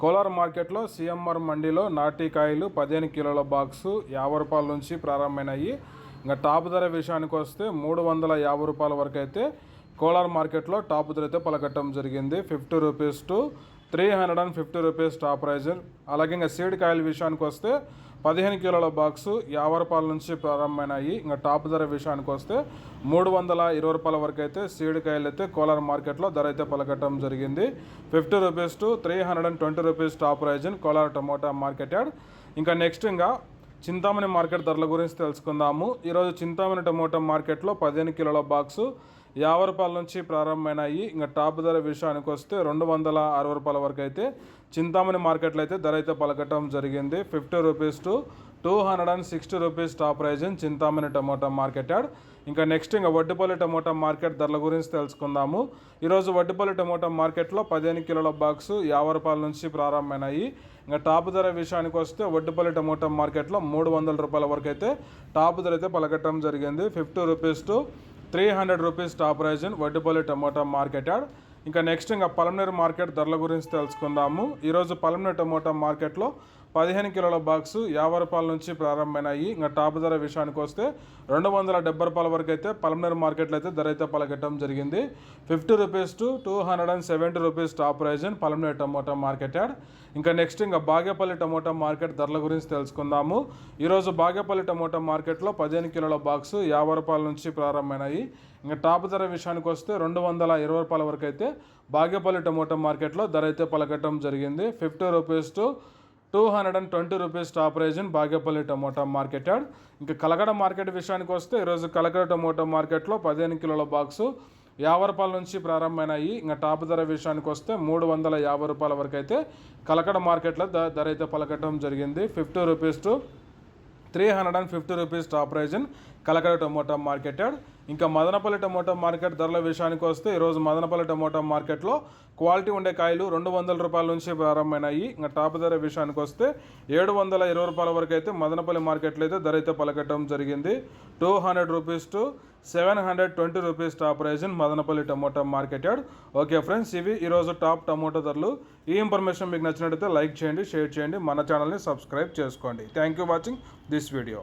కోలార్ మార్కెట్లో సిఎంఆర్ మండీలో నాటికాయలు పదిహేను కిలోల బాక్సు యాభై రూపాయల నుంచి ప్రారంభమైనాయి. ఇంకా టాప్ ధర విషయానికి వస్తే మూడు వందల యాభై రూపాయల వరకు అయితే కోలార్ మార్కెట్లో టాప్ ధర అయితే పలకట్టడం జరిగింది. Fifty rupees to three hundred and fifty rupees top price. అలాగే ఇంకా సీడ్ కాయల విషయానికి వస్తే పదిహేను కిలోల బాక్సు యాభై రూపాయల నుంచి ప్రారంభమైనాయి. ఇంకా టాప్ ధర విషయానికి వస్తే మూడు వందల ఇరవై రూపాయల వరకు అయితే సీడ్ కాయలు అయితే కోలార్ మార్కెట్లో ధర అయితే పలకట్టడం జరిగింది. Fifty rupees to three hundred and twenty rupees top price Kolar tomato market yard ఇంకా నెక్స్ట్ ఇంకా చింతామణి మార్కెట్ ధరల గురించి తెలుసుకుందాము. ఈరోజు చింతామణి టమోటా మార్కెట్లో పదిహేను కిలోల బాక్సు యాభై రూపాయల నుంచి ప్రారంభమైనాయి. ఇంకా టాప్ ధర విషయానికి వస్తే రెండు వందల అరవై రూపాయల వరకు అయితే చింతామణి మార్కెట్లో అయితే ధర అయితే పలకటం జరిగింది. Fifty rupees to two hundred and sixty rupees top price in Chintamani tomato market yard. ఇంకా నెక్స్ట్ ఇంకా వడ్డిపల్లి టమోటా మార్కెట్ ధరల గురించి తెలుసుకుందాము. ఈరోజు వడ్డిపల్లి టమోటా మార్కెట్లో పదిహేను కిలోల బాక్స్ యాభై రూపాయల నుంచి ప్రారంభమైనాయి. ఇంకా టాప్ ధర విషయానికి వస్తే వడ్డిపల్లి టమోటా మార్కెట్లో మూడు వందల రూపాయల వరకు అయితే టాప్ ధర అయితే పలకటం జరిగింది. Fifty rupees to three hundred rupees top price in Vaddipalli tomato market yard ఇంకా నెక్స్ట్ ఇంకా పలమనేరు మార్కెట్ ధరల గురించి తెలుసుకుందాము. ఈరోజు పలమనేరు టమోటా మార్కెట్లో పదిహేను కిలోల బాక్స్ యాభై రూపాయల నుంచి ప్రారంభమైనాయి. ఇంకా టాప్ ధర విషయానికి వస్తే రెండు వందల డెబ్బై రూపాయల వరకు అయితే పలమనేరు మార్కెట్లో అయితే ధర అయితే పలకెట్టడం జరిగింది. Fifty rupees to two hundred and seventy rupees top price and Palamaneru tomato market yard. ఇంకా నెక్స్ట్ ఇంకా బాగేపల్లి టమోటా మార్కెట్ ధరల గురించి తెలుసుకుందాము. ఈరోజు బాగేపల్లి టమోటా మార్కెట్లో పదిహేను కిలోల బాక్స్ యాభై రూపాయల నుంచి ప్రారంభమైనాయి. ఇంకా టాప్ ధర విషయానికి వస్తే రెండు వందల ఇరవై రూపాయల వరకు అయితే బాగేపల్లి టమోటా మార్కెట్లో ధర అయితే పలకట్టడం జరిగింది. Fifty rupees to two hundred and twenty rupees top price in Bagepalli tomato market yard ఇంకా కలగడ మార్కెట్ విషయానికి వస్తే ఈరోజు కలగడ టమోటా మార్కెట్లో పదిహేను కిలోల బాక్సు యాభై రూపాయల నుంచి ప్రారంభమైనాయి. ఇంకా టాప్ ధర విషయానికి వస్తే మూడు వందల యాభై రూపాయల వరకు అయితే కలకడ మార్కెట్లో ధర అయితే పలకటం జరిగింది. Fifty rupees to three hundred and fifty rupees top price in Kalakada tomato market ఇంకా మదనపల్లి టమోటా మార్కెట్ ధరల విషయానికి వస్తే ఈరోజు మదనపల్లి టమోటా మార్కెట్లో క్వాలిటీ ఉండే కాయలు రెండు వందల రూపాయల నుంచి ప్రారంభమైనాయి. ఇంకా టాప్ ధర విషయానికి వస్తే ఏడు వందల ఇరవై రూపాయల వరకు అయితే మదనపల్లి మార్కెట్లో అయితే ధర అయితే పలకటం జరిగింది. Two hundred rupees to seven hundred twenty rupees top price in Madanapalle tomato market yard okay friends ఇవి ఈరోజు టాప్ టమోటా ధరలు. ఈ ఇన్ఫర్మేషన్ మీకు నచ్చినట్టయితే లైక్ చేయండి షేర్ చేయండి. మన ఛానల్ని సబ్స్క్రైబ్ చేసుకోండి. Thank you watching this video.